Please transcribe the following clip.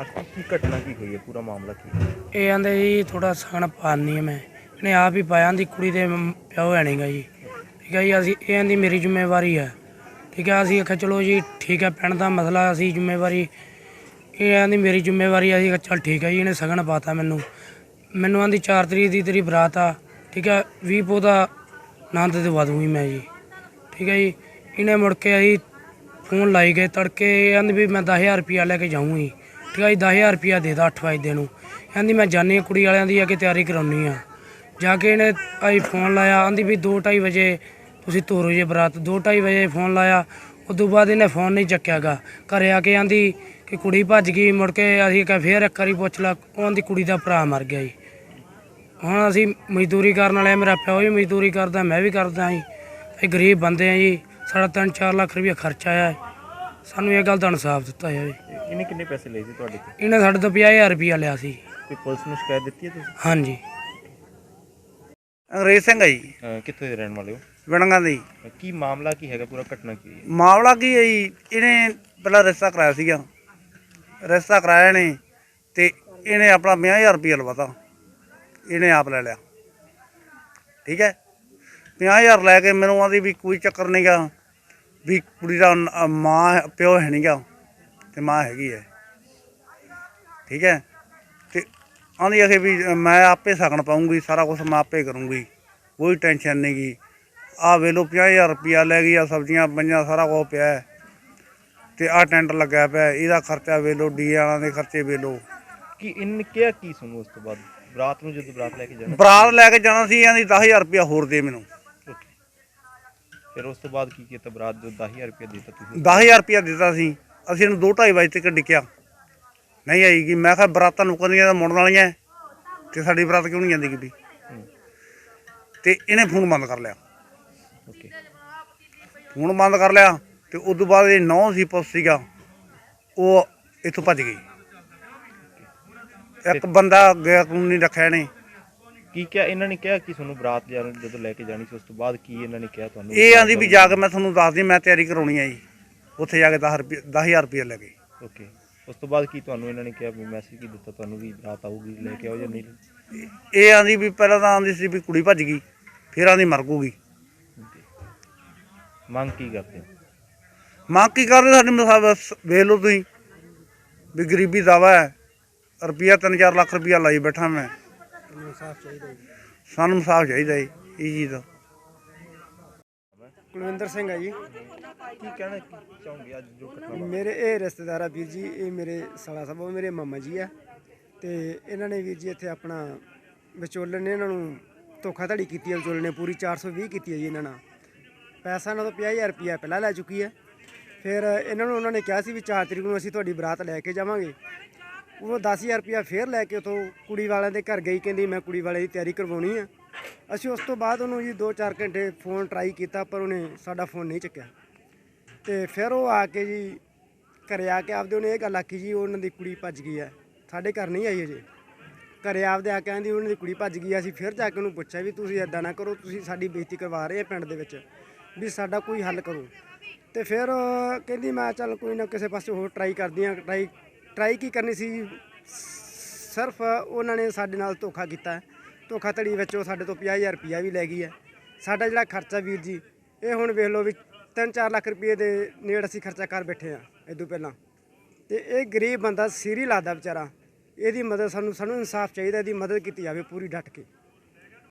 ਅੱਜ ਕੀ ਘਟਨਾ ਕੀ ਹੋਈ ਹੈ? ਪੂਰਾ ਮਾਮਲਾ ਕੀ ਹੈ? ਇਹ ਆਂਦੇ ਜੀ ਥੋੜਾ ਸਗਨ ਪਾਣੀ ਹੈ ਮੈਂ। ਇਹਨੇ ਆਪ ਹੀ ਪਾਇਆ ਦੀ ਕੁੜੀ ਦੇ ਮ- ਪਿਓ ਹੈ ਨਹੀਂਗਾ ਜੀ। ਠੀਕ ਹੈ ਜੀ, ਅਸੀਂ, ਇਹ ਆਂਦੀ ਮੇਰੀ ਜ਼ਿੰਮੇਵਾਰੀ ਹੈ। ਠੀਕ ਹੈ, ਅਸੀਂ ਆਖਿਆ ਚਲੋ ਜੀ, ਠੀਕ ਹੈ, ਪਿੰਡ ਦਾ ਮਸਲਾ ਅਸੀਂ ਜ਼ਿੰਮੇਵਾਰੀ, ਇਹ ਆਂਦੀ ਮੇਰੀ ਜ਼ਿੰਮੇਵਾਰੀ ਹੈ। ਅਸੀਂ ਆਖਿਆ ਚੱਲ ਠੀਕ ਹੈ ਜੀ, ਇਹਨੇ ਸਗਨ ਪਾਤਾ ਮੈਨੂੰ। ਮੈਨੂੰ ਆਂਦੀ 4 ਤਰੀਕ ਦੀ ਤੇਰੀ ਬਰਾਤ ਆ। ਠੀਕ ਹੈ 20 ਪੋ ਦਾ ਆਨੰਦ ਤੇ ਵਾਦੂਗੀ ਮੈਂ ਜੀ। ਠੀਕ ਹੈ ਜੀ, ਇਹਨੇ ਮੁੜ ਕੇ ਅਸੀਂ ਫੋਨ ਲਾਈ ਗਏ ਤੜਕੇ, ਇਹ ਆਂਦੀ ਵੀ ਮੈਂ 10000 ਰੁਪਿਆ ਲੈ ਕੇ ਜਾਊਂਗੀ। ਠੀਕ ਆ ਜੀ 10000 ਰੁਪਿਆ ਦੇ ਦਾ 8 ਵਜੇ ਨੂੰ। ਕਹਿੰਦੀ ਮੈਂ ਜਾਣੀ ਕੁੜੀ ਵਾਲਿਆਂ ਦੀ ਆ ਕਿ ਤਿਆਰੀ ਕਰਾਉਣੀ ਆ। ਜਾ ਕੇ ਇਹਨੇ ਆਈ ਫੋਨ ਲਾਇਆ ਆਂਦੀ ਵੀ 2:30 ਵਜੇ ਤੁਸੀਂ ਤੋਰੋ ਜੇ ਬਰਾਤ। 2:30 ਵਜੇ ਫੋਨ ਲਾਇਆ ਉਦੋਂ ਬਾਅਦ ਇਹਨੇ ਫੋਨ ਨਹੀਂ ਚੱਕਿਆਗਾ। ਘਰੇ ਆ ਕੇ ਆਂਦੀ ਕਿ ਕੁੜੀ ਭੱਜ ਗਈ ਮੁੜ ਕੇ ਅਸੀਂ ਕਿਹਾ ਫੇਰ ਇੱਕ ਵਾਰੀ ਪੁੱਛ ਲਾ ਉਹਦੀ ਕੁੜੀ ਦਾ ਭਰਾ ਮਰ ਗਿਆ ਜੀ। ਹੁਣ ਅਸੀਂ ਮਜ਼ਦੂਰੀ ਕਰਨ ਵਾਲੇ ਆ, ਮੇਰਾ ਪਿਓ ਵੀ ਮਜ਼ਦੂਰੀ ਕਰਦਾ ਮੈਂ ਵੀ ਕਰਦਾ ਜੀ। ਅਸੀਂ ਗਰੀਬ ਬੰਦੇ ਆ ਜੀ ਸਾਡਾ 3-4 ਲੱਖ ਰੁਪਏ ਖਰਚਾ ਆਇਆ। ਸਾਨੂੰ ਇਹ ਗੱਲ ਦਾ ਇਨਸਾਫ ਦਿੱਤਾ ਜਾਵੇ। ਇਹ- ਇਹਨੇ ਕਿੰਨੇ ਪੈਸੇ ਲਏ ਸੀ ਤੁਹਾਡੇ ਤੋਂ? ਇਹਨੇ ਸਾਡੇ ਤੋਂ 50000 ਰੁਪਇਆ ਲਿਆ ਸੀ। ਕੋਈ ਪੁਲਿਸ ਨੂੰ ਸ਼ਿਕਾਇਤ ਦਿੱਤੀ ਹੈ ਤੁਸੀਂ? ਹਾਂਜੀ। ਅੰਗਰੇਜ਼ ਸਿੰਘ ਹੈ ਜੀ। ਅਹ ਕਿੱਥੋਂ ਦੇ ਰਹਿਣ ਵਾਲੇ ਹੋ? ਵਿਣੰਗਾ ਦੀ ਅਹ ਕੀ ਮਾਮਲਾ ਕੀ ਹੈਗਾ? ਪੂਰਾ ਘਟਨਾ ਕੀ ਹੈ? ਮਾਮਲਾ ਕੀ ਹੈ ਜੀ? ਇਹਨੇ ਪਹਿਲਾਂ ਰਿਸ਼ਤਾ ਕਰਾਇਆ ਸੀਗਾ। ਰਿਸ਼ਤਾ ਕਰਾਇਆ ਨੇ ਤੇ ਇਹਨੇ ਆਪਣਾ 50000 ਰੁਪਏ ਲਵਾਤਾ। ਇਹਨੇ ਆਪ ਲੈ ਲਿਆ। ਠੀਕ ਹੈ? 50000 ਲੈ ਕੇ ਮੈਨੂੰ ਆਂਦੀ ਵੀ ਕੋਈ ਚੱਕਰ ਨਹੀਂਗਾ ਵੀ ਕੁੜੀ ਦਾ ਨ- ਮਾਂ ਪਿਓ ਹੈ ਨਹੀਂਗਾ ਤੇ ਮਾਂ ਹੈਗੀ ਹੈ। ਠੀਕ ਹੈ? ਤੇ ਆਂਦੀ ਅਖੇ ਵੀ ਮੈਂ ਆਪੇ ਸਗਣ ਪਾਉਂਗੀ ਸਾਰਾ ਕੁਝ ਮੈਂ ਆਪੇ ਕਰੂੰਗੀ ਕੋਈ ਟੈਨਸ਼ਨ ਨਹੀਂਗੀ ਆ ਵੇਲੋ 50000 ਰੁਪਿਆ ਲੈ ਗਈ ਆ ਸਬਜ਼ੀਆਂ ਪੰਜਾਂ ਸਾਰਾ ਕੁਝ ਪਿਆ ਹੈ। ਤੇ ਆ ਟੈਂਟ ਲੱਗਿਆ ਪਿਆ ਹੈ, ਇਹਦਾ ਖਰਚਾ ਵੇਲੋ ਡੀ ਵਾਲਾਂ ਦੇ ਖਰਚੇ ਵੇਲੋ ਕੀ ਇਹਨੇ ਕਿਹਾ ਕੀ ਸੁਣੋ ਉਸ ਤੋਂ ਬਾਅਦ? ਬਰਾਤ ਨੂੰ ਜਦੋਂ ਬਰਾਤ ਲੈ ਕੇ ਜਾਣਾ? ਬਰਾਤ ਲੈ ਕੇ ਜਾਣਾ ਸੀ ਆਂਦੀ 10000 ਰੁਪਿਆ ਹੋਰ ਦੇ ਮੈਨੂੰ। ਫਿਰ ਉਸ ਤੋਂ ਬਾਅਦ ਕੀ ਕੀਤਾ? ਬਰਾਤ ਜੋ 10000 ਰੁਪਏ ਦਿੱਤਾ ਤੁਸੀਂ। 10000 ਰੁਪਿਆ ਦਿੱਤਾ ਸੀ। ਅਸੀਂ ਇਹਨੂੰ 2:30 ਵਜੇ ਤੱਕ ਡਿੱਕਿਆ। ਨਹੀਂ ਆਈਗੀ ਮੈਂ ਕਿਹਾ ਬਰਾਤਾਂ ਨੁਕਦੀਆਂ ਤਾਂ ਮੁੜਨ ਵਾਲੀਆਂ ਤੇ ਸਾਡੀ ਬਰਾਤ ਕਿਉਂ ਨਹੀਂ ਜਾਂਦੀ ਕਿਤੇ? ਤੇ ਇਹਨੇ ਫੋਨ ਬੰਦ ਕਰ ਲਿਆ। ਓਕੇ। ਫੋਨ ਬੰਦ ਕਰ ਲਿਆ ਤੇ ਉਸ ਤੋਂ ਬਾਅਦ ਇਹ ਨੌ ਸੀ ਪੁੱਤ ਸੀਗਾ ਉਹ ਇੱਥੋਂ ਭੱਜ ਗਈ। ਇੱਕ ਬੰਦਾ ਗਿਆ ਕਾਨੂੰਨੀ ਰੱਖਿਆ ਨੇ ਕੀ ਕਿਹਾ? ਇਹਨਾਂ ਨੇ ਕਿਹਾ ਕਿ ਤੁਹਾਨੂੰ ਬਰਾਤ ਜਾਣ ਜਦੋਂ ਲੈ ਕੇ ਜਾਣੀ ਸੀ ਉਸ ਤੋਂ ਬਾਅਦ ਕੀ ਇਹਨਾਂ ਨੇ ਕਿਹਾ ਤੁਹਾਨੂੰ? ਇਹ ਆਂਦੀ ਵੀ ਜਾ ਕੇ ਮੈਂ ਤੁਹਾਨੂੰ ਦੱਸਦੀ ਮੈਂ ਤਿਆਰੀ ਕਰਾਉਣੀ ਆ ਜੀ। ਉੱਥੇ ਜਾ ਕੇ 10 ਰੁਪਏ 10000 ਰੁਪਏ ਓਕੇ ਉਸ ਤੋਂ ਬਾਅਦ ਕੀ ਤੁਹਾਨੂੰ ਇਹਨਾਂ ਨੇ ਕਿਹਾ ਵੀ ਮੈਸੇਜ ਕੀ ਦਿੱਤਾ ਤੁਹਾਨੂੰ ਵੀ ਬਰਾਤ ਆਊਗੀ ਲੈ ਕੇ ਆਓ ਜਾਂ ਨਹੀਂ? ਇਹ ਆਂਦੀ ਵੀ ਪਹਿਲਾਂ ਤਾਂ ਆਂਦੀ ਸੀ ਵੀ ਕੁੜੀ ਭੱਜ ਗਈ ਫਿਰ ਆਂਦੀ ਮਰ ਗੂਗੀ। ਮੰਗ ਕੀ ਕਰਦੇ ਹੋ? ਮੰਗ ਕੀ ਕਰਦੇ ਸਾਡੇ ਮਸਾਬ ਵੇਖ ਲਓ ਤੁਸੀਂ ਵੀ ਗਰੀਬੀ ਦਾਵਾ ਹੈ। ਰੁਪਿਆ 3-4 ਲੱਖ ਰੁਪਿਆ ਲਾਈ ਬੈਠਾ ਮੈਂ। ਸਾਨੂੰ ਇਨਸਾਫ ਚਾਹੀਦਾ ਜੀ। ਇਹ ਚੀਜ਼ ਦਾ। ਕੁਲਵਿੰਦਰ ਸਿੰਘ ਆ ਜੀ। ਕੀ ਕਹਿਣਾ ਚਾਹੋਗੇ ਅੱਜ ਜੋ ਘਟਨਾ ਵਾਪਰੀ? ਮੇਰੇ ਇਹ ਰਿਸ਼ਤੇਦਾਰ ਆ ਵੀਰ ਜੀ ਇਹ ਮੇਰੇ ਸਾਲਾ ਸਾਹਿਬ ਉਹ ਮੇਰੇ ਮਾਮਾ ਜੀ ਆ। ਤੇ ਇਹਨਾਂ ਨੇ ਵੀਰ ਜੀ ਇੱਥੇ ਆਪਣਾ ਵਿਚੋਲਨ ਨੇ ਇਹਨਾਂ ਨੂੰ ਧੋਖਾਧੜੀ ਕੀਤੀ ਹੈ ਵਿਚੋਲਨ ਨੇ ਪੂਰੀ 420 ਕੀਤੀ ਹੈ ਜੀ ਇਹਨਾਂ ਨਾਲ। ਪੈਸਾ ਇਹਨਾਂ ਤੋਂ 50000 ਰੁਪਇਆ ਪਹਿਲਾਂ ਲੈ ਚੁੱਕੀ ਹੈ ਫਿਰ ਇਹਨਾਂ ਨੂੰ ਉਹਨਾਂ ਨੇ ਕਿਹਾ ਸੀ ਵੀ 4 ਤਰੀਕ ਨੂੰ ਅਸੀਂ ਤੁਹਾਡੀ ਬਰਾਤ ਲੈ ਕੇ ਜਾਵਾਂਗੇ। ਉਹ 10000 ਰੁਪਇਆ ਫੇਰ ਲੈ ਕੇ ਉਥੋਂ ਕੁੜੀ ਵਾਲਿਆਂ ਦੇ ਘਰ ਗਈ, ਕਹਿੰਦੀ ਮੈਂ ਕੁੜੀ ਵਾਲੇ ਦੀ ਤਿਆਰੀ ਕਰਵਾਉਣੀ ਆ। ਅਸੀਂ ਉਸ ਤੋਂ ਬਾਅਦ ਉਹਨੂੰ ਜੀ 2-4 ਘੰਟੇ ਫੋਨ ਟਰਾਈ ਕੀਤਾ, ਪਰ ਉਹਨੇ ਸਾਡਾ ਫੋਨ ਨਹੀਂ ਚੱਕਿਆ। ਤੇ ਫਿਰ ਉਹ ਆ ਕੇ ਜੀ ਘਰੇ ਆ ਕੇ ਆਪਦੇ ਉਹਨੇ ਇਹ ਗੱਲ ਆਖੀ ਜੀ ਉਹਨਾਂ ਦੀ ਕੁੜੀ ਭੱਜ ਗਈ ਹੈ ਸਾਡੇ ਘਰ ਨਹੀਂ ਆਈ ਅਜੇ। ਘਰੇ ਆਪਦੇ ਆ ਕੇ ਆਂਦੀ ਉਹਨਾਂ ਦੀ ਕੁੜੀ ਭੱਜ ਗਈ ਹੈ। ਅਸੀਂ ਫਿਰ ਜਾ ਕੇ ਉਹਨੂੰ ਪੁੱਛਿਆ ਵੀ ਤੁਸੀਂ ਐਦਾਂ ਨਾ ਕਰੋ, ਤੁਸੀਂ ਸਾਡੀ ਬੇਇੱਜ਼ਤੀ ਕਰਵਾ ਰਹੇ ਆ ਪਿੰਡ ਦੇ ਵਿੱਚ, ਵੀ ਸਾਡਾ ਕੋਈ ਹੱਲ ਕਰੋ। ਤੇ ਫਿਰ ਕਹਿੰਦੀ ਮੈਂ ਚੱਲ ਕੋਈ ਨਾ ਕਿਸੇ ਪਾਸੇ ਹੋਰ ਟਰਾਈ ਕਰਦੀ ਆ ਟਰਾਈ ਟਰਾਈ ਕੀ ਕਰਨੀ ਸੀ? ਸਿਰਫ ਉਹਨਾਂ ਨੇ ਸਾਡੇ ਨਾਲ ਧੋਖਾ ਕੀਤਾ। ਧੋਖਾਧੜੀ ਵਿੱਚ ਉਹ ਸਾਡੇ ਤੋਂ 50000 ਰੁਪਇਆ ਵੀ ਲੈ ਗਈ ਹੈ। ਸਾਡਾ ਜਿਹੜਾ ਖਰਚਾ ਵੀਰ ਜੀ, ਇਹ ਹੁਣ ਵੇਖ ਲਓ ਵੀ 3-4 ਲੱਖ ਰੁਪਏ ਦੇ ਨੇੜ ਅਸੀਂ ਖਰਚਾ ਕਰ ਬੈਠੇ ਆ ਇਦੋਂ ਪਹਿਲਾਂ। ਤੇ ਇਹ ਗਰੀਬ ਬੰਦਾ ਸੀਰੀ ਲਾਦਾ ਵਿਚਾਰਾ। ਇਹਦੀ ਮਦਦ ਸਾਨੂੰ ਸਾਨੂੰ ਇਨਸਾਫ ਚਾਹੀਦਾ, ਇਹਦੀ ਮਦਦ ਕੀਤੀ ਜਾਵੇ ਪੂਰੀ ਡਟ ਕੇ।